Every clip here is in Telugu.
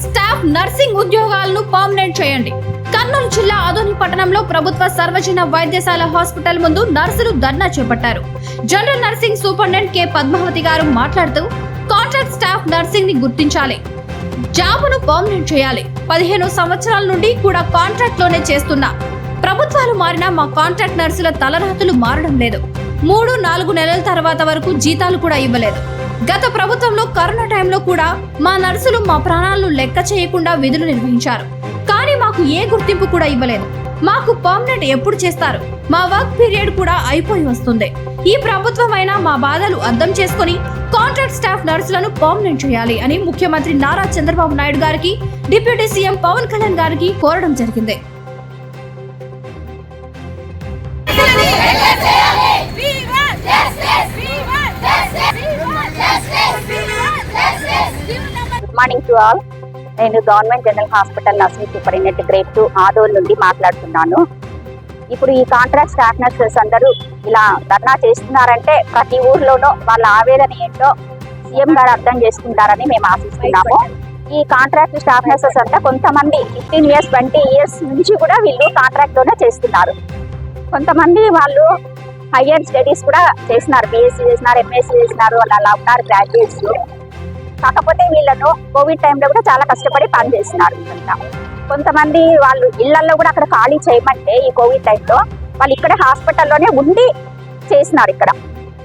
స్టాఫ్ నర్సింగ్ ఉద్యోగాలను పర్మనెంట్ చేయండి. కర్నూలు జిల్లా ఆదోని పట్టణంలో ప్రభుత్వ సర్వజన వైద్యశాల హాస్పిటల్ ముందు నర్సులు ధర్నా చేపట్టారు. General nursing superintendent K. Padmavathi garu మాట్లాడుతూ కాంట్రాక్ట్ స్టాఫ్ నర్సింగ్ని గుర్తించాలి. జాబును పర్మనెంట్ చేయాలి. పదిహేను సంవత్సరాల నుండి కూడా కాంట్రాక్ట్లోనే చేస్తున్నా. ప్రభుత్వాలు మారినా మా కాంట్రాక్ట్ నర్సుల తలరాతులు మారడం లేదు. మూడు నాలుగు నెలల తర్వాత వరకు జీతాలు కూడా ఇవ్వలేదు. గత ప్రభుత్వంలో కరోనా టైంలో కూడా మా నర్సులు మా ప్రాణాలను లెక్క చేయకుండా విధులు నిర్వహించారు. కానీ మాకు ఏ గుర్తింపు కూడా ఇవ్వలేదు. మాకు పర్మనెంట్ ఎప్పుడు చేస్తారు? మా వర్క్ పీరియడ్ కూడా అయిపోయి వస్తుంది. ఈ ప్రభుత్వం అయినా మా బాధలు అర్థం చేసుకొని కాంట్రాక్ట్ స్టాఫ్ నర్సులను పర్మనెంట్ చేయాలి అని ముఖ్యమంత్రి నారా చంద్రబాబు నాయుడు గారికి డిప్యూటీ సీఎం పవన్ కళ్యాణ్ గారికి కోరడం జరిగింది. Morning to all. నేను government general hospital nursing superintendent grade two ఆదోల్ నుండి మాట్లాడుతున్నాను. ఇప్పుడు ఈ కాంట్రాక్ట్ స్టాఫ్ నర్సెస్ అందరూ ఇలా ధర్నా చేస్తున్నారంటే ప్రతి ఊర్లోనూ వాళ్ళ ఆవేదన ఏంటో సీఎం గారు అర్థం చేసుకుంటారని మేము ఆశిస్తున్నాము. ఈ కాంట్రాక్ట్ స్టాఫ్ నర్సెస్ అంతా కొంతమంది ఫిఫ్టీన్ ఇయర్స్ ట్వంటీ ఇయర్స్ నుంచి కూడా వీళ్ళు కాంట్రాక్ట్లోనే చేస్తున్నారు. కొంతమంది వాళ్ళు హయ్యర్ స్టడీస్ కూడా చేసినారు బీఎస్సీ చేసినారు ఎంఎస్సీ చేసినారు వాళ్ళు అలా ఉన్నారు గ్రాడ్యుయేట్స్ కాకపోతే వీళ్ళను కోవిడ్ టైంలో కూడా చాలా కష్టపడి పని చేస్తున్నారు. కొంతమంది వాళ్ళు ఇళ్ళలో కూడా అక్కడ ఖాళీ చేయమంటే ఈ కోవిడ్ టైంలో వాళ్ళు ఇక్కడ హాస్పిటల్లోనే ఉండి చేసినారు ఇక్కడ.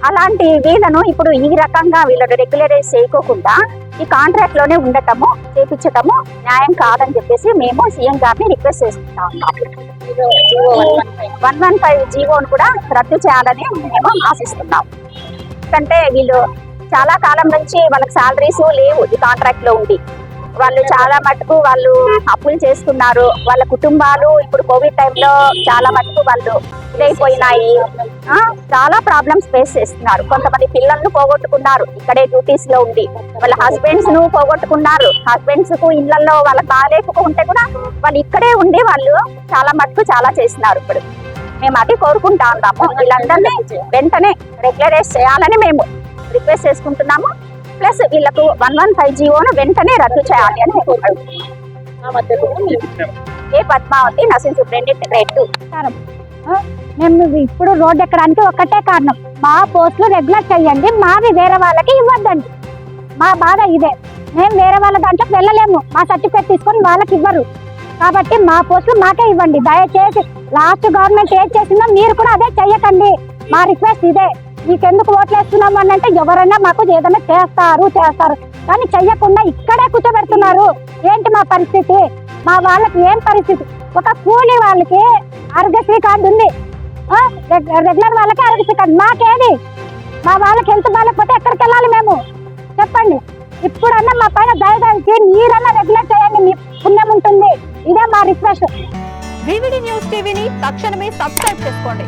అలాంటి వీళ్ళను ఇప్పుడు ఈ రకంగా వీళ్ళను రెగ్యులరైజ్ చేయకోకుండా ఈ కాంట్రాక్ట్లోనే ఉండటము చేపించటము న్యాయం కాదని చెప్పేసి మేము సీఎం గారిని రిక్వెస్ట్ చేస్తున్నాం. వన్ వన్ ఫైవ్ జీవోను కూడా రద్దు చేయాలని మేము ఆశిస్తున్నాం. ఎందుకంటే వీళ్ళు చాలా కాలం నుంచి వాళ్ళకి శాలరీస్ లేవు ఈ కాంట్రాక్ట్లో ఉండి. వాళ్ళు చాలా మటుకు వాళ్ళు అప్పులు చేసుకున్నారు వాళ్ళ కుటుంబాలు ఇప్పుడు కోవిడ్ టైంలో చాలా మటుకు వాళ్ళు ఇదైపోయినాయి. చాలా ప్రాబ్లమ్స్ ఫేస్ చేస్తున్నారు. కొంతమంది పిల్లలను పోగొట్టుకున్నారు. ఇక్కడే డ్యూటీస్లో ఉండి. వాళ్ళ హస్బెండ్స్ను పోగొట్టుకున్నారు. హస్బెండ్స్కు ఇళ్ళలో వాళ్ళ బాగాలేకుంటే కూడా వాళ్ళు ఇక్కడే ఉండి వాళ్ళు చాలా మటుకు చాలా చేస్తున్నారు ఇప్పుడు. మేము అది కోరుకుంటా ఉన్నాము వీళ్ళందరినీ వెంటనే రెగ్యులరైజ్ చేయాలని మేము రిక్వెస్ట్ చేసుకుంటున్నాము. ప్లస్ వీళ్ళకు వన్ వన్ ఫైవ్ జీవోను వెంటనే రద్దు చేయాలి అని A Padmavathi nursing superintendent grade two మేము ఇప్పుడు రోడ్ ఎక్కడానికి ఒక్కటే కారణం. మా పోస్టులు రెగ్యులర్ చేయండి మావి వేరే వాళ్ళకి ఇవ్వద్దండి. మా బాధ ఇదే. మేము వేరే వాళ్ళ దాంట్లోకి వెళ్ళలేము. మా సర్టిఫికేట్ తీసుకొని వాళ్ళకి ఇవ్వరు. కాబట్టి మా పోస్టులు మాకే ఇవ్వండి. దయచేసి లాస్ట్ గవర్నమెంట్ ఏం చేసిందో మీరు కూడా అదే చెయ్యకండి మా రిక్వెస్ట్ ఇదే. మీకెందుకు ఓట్లు వేస్తున్నాము అని అంటే ఎవరైనా మాకు ఏదైనా చేస్తారు చేస్తారు. కానీ చెయ్యకుండా ఇక్కడే కూర్చోబెడుతున్నారు. ఏంటి మా పరిస్థితి? మా వాళ్ళకి ఏం పరిస్థితి? ఒక కూలి వాళ్ళకి ఆరోగ్యశ్రీ కార్డు ఉంది. రెగ్యులర్ వాళ్ళకి ఆరోగ్యశ్రీ కార్డు. మాకేది? మా వాళ్ళకి హెల్త్ బాగాలేకపోతే ఎక్కడికి వెళ్ళాలి మేము? చెప్పండి. ఇప్పుడన్నా మా పైన దయదాచి మీరన్నా రెగ్యులర్ చేయండి. మీ పుణ్యం ఉంటుంది. ఇదే మా రిక్వెస్ట్. వివిడి న్యూస్ టీవీని తక్షణమే సబ్స్క్రైబ్ చేసుకోండి.